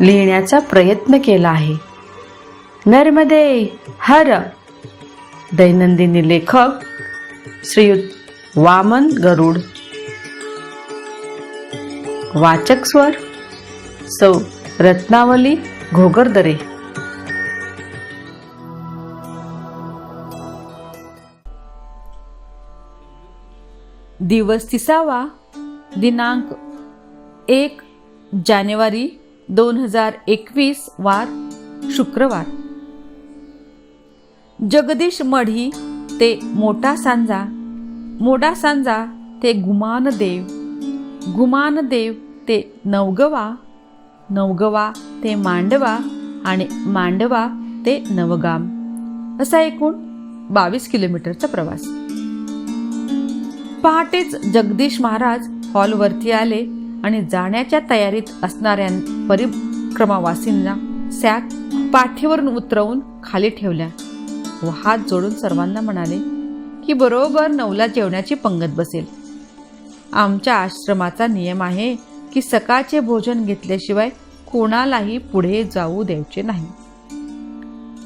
लिहिण्याचा प्रयत्न केला आहे. नर्मदे हर. दैनंदिनी लेखक श्रीयुत वामन गरुड. वाचक स्वर सौ रत्नावली घोगरदरे. दिवस तिसावा दिनांक एक जानेवारी दोन हजार एकवीस वार शुक्रवार. जगदीश मढी ते मोठा सांजा मोठा सांजा ते गुमानदेव गुमानदेव ते नवगवा नवगवा ते मांडवा आणि मांडवा ते नवगाम. असा एकूण बावीस किलोमीटरचा प्रवास. पहाटेच जगदीश महाराज हॉलवरती आले. आणि जाण्याच्या तयारीत असणाऱ्या परिक्रमावासींना सॅक पाठीवरून उतरवून खाली ठेवल्या व हात जोडून सर्वांना म्हणाले की बरोबर नऊला जेवणाची पंगत बसेल. आमच्या आश्रमाचा नियम आहे की सकाळचे भोजन घेतल्याशिवाय कोणालाही पुढे जाऊ द्यायचे नाही.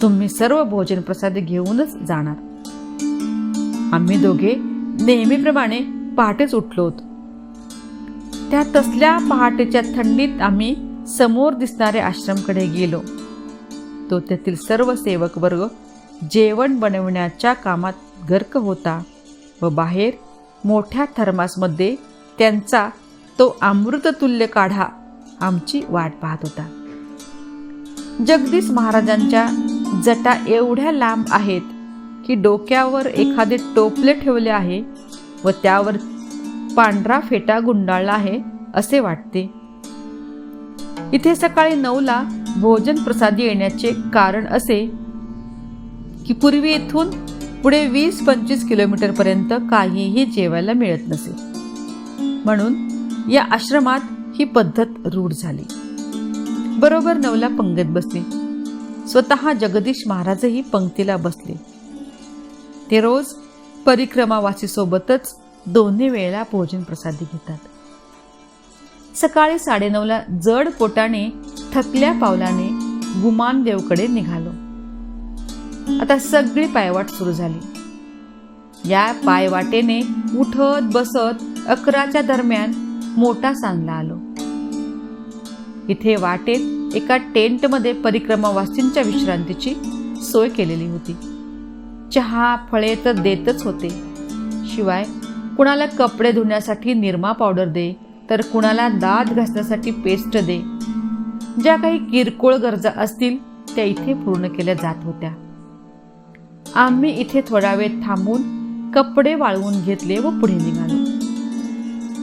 तुम्ही सर्व भोजन प्रसाद घेऊनच जाणार. आम्ही दोघे नेहमीप्रमाणे पहाटेच उठलो होतो. त्या तसल्या पहाटेच्या थंडीत आम्ही समोर दिसणाऱ्या आश्रमकडे गेलो. तो तेथील सर्व सेवक वर्ग जेवण बनवण्याच्या कामात गर्क होता व बाहेर मोठ्या थर्मासमध्ये त्यांचा तो अमृततुल्य काढा आमची वाट पाहत होता. जगदीश महाराजांच्या जटा एवढ्या लांब आहेत की डोक्यावर एखादे टोपले ठेवले आहे व त्यावर पांढरा फेटा गुंडाळला आहे असे वाटते. इथे सकाळी नऊला भोजन प्रसादी येण्याचे कारण असे की पूर्वी येथून पुढे वीस पंचवीस किलोमीटर पर्यंत काहीही जेवायला मिळत नसे. म्हणून या आश्रमात ही पद्धत रूढ झाली. बरोबर नवला पंगत बसली. स्वतः जगदीश महाराजही पंक्तीला बसले. ते रोज परिक्रमावासी सोबतच दोन्ही वेळेला भोजन प्रसादी घेतात. सकाळी साडेनऊला जड पोटाने थकल्या पावलाने गुमानदेवकडे निघालो. आता सगळी पायवाट सुरू झाली. या पायवाटेने उठत बसत अकराच्या दरम्यान मोठा सांगला आलो. इथे वाटेत एका टेंटमध्ये परिक्रमावासींच्या विश्रांतीची सोय केलेली होती. चहा फळे तर देतच होते. शिवाय कुणाला कपडे धुण्यासाठी निरमा पावडर दे तर कुणाला दात घासण्यासाठी पेस्ट दे. ज्या काही किरकोळ गरजा असतील त्या इथे पूर्ण केल्या जात होत्या. आम्ही इथे थोडा वेळ थांबून कपडे वाळवून घेतले व पुढे निघालो.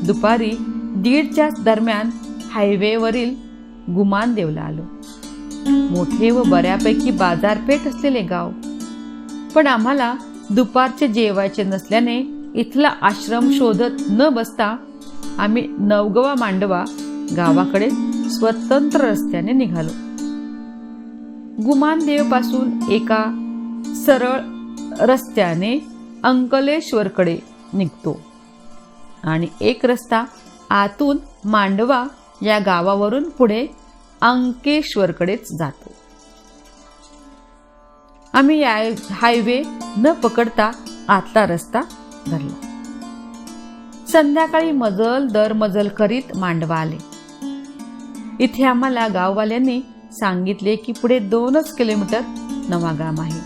दुपारी दीडच्या दरम्यान हायवेवरील गुमान देवला आलो. मोठे व बऱ्यापैकी बाजारपेठ असलेले गाव. पण आम्हाला दुपारचे जेवायचे नसल्याने इथला आश्रम शोधत न बसता आम्ही नवगवा मांडवा गावाकडे स्वतंत्र रस्त्याने निघालो. गुमानदेवपासून एका सरळ रस्त्याने अंकलेश्वरकडे निघतो आणि एक रस्ता आतून मांडवा या गावावरून पुढे अंकेश्वरकडेच जातो. आम्ही या हायवे न पकडता आतला रस्ता धरला. संध्याकाळी मजल दर मजल करीत मांडवा आले. इथे आम्हाला गाववाल्यांनी सांगितले की पुढे दोनच किलोमीटर नवागाम आहे.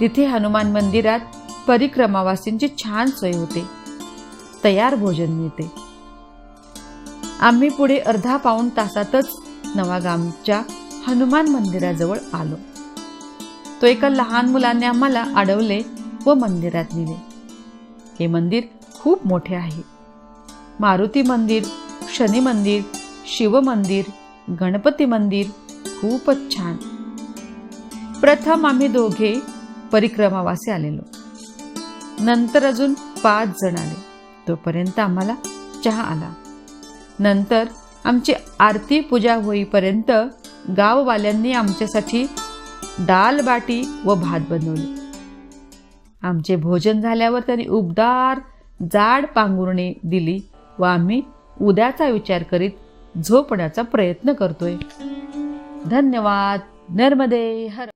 तिथे हनुमान मंदिरात परिक्रमावासींची छान सोय होते. तयार भोजन मिळते. आम्ही पुढे अर्धा पाऊण तासातच नवागामच्या हनुमान मंदिराजवळ आलो. तो एका लहान मुलाने आम्हाला अडवले व मंदिरात नेले. हे मंदिर खूप मोठे आहे. मारुती मंदिर शनी मंदिर शिव मंदिर गणपती मंदिर खूपच छान. प्रथम आम्ही दोघे परिक्रमावासी आलेलो. नंतर अजून पाच जण आले. तोपर्यंत आम्हाला चहा आला. नंतर आमची आरती पूजा होईपर्यंत गाववाल्यांनी आमच्यासाठी डाल बाटी व भात बनवले. आमचे भोजन झाल्यावर त्यांनी उबदार जाड पांघरुणे दिली व आम्ही उद्याचा विचार करीत झोपण्याचा प्रयत्न करतोय. धन्यवाद. नर्मदे हर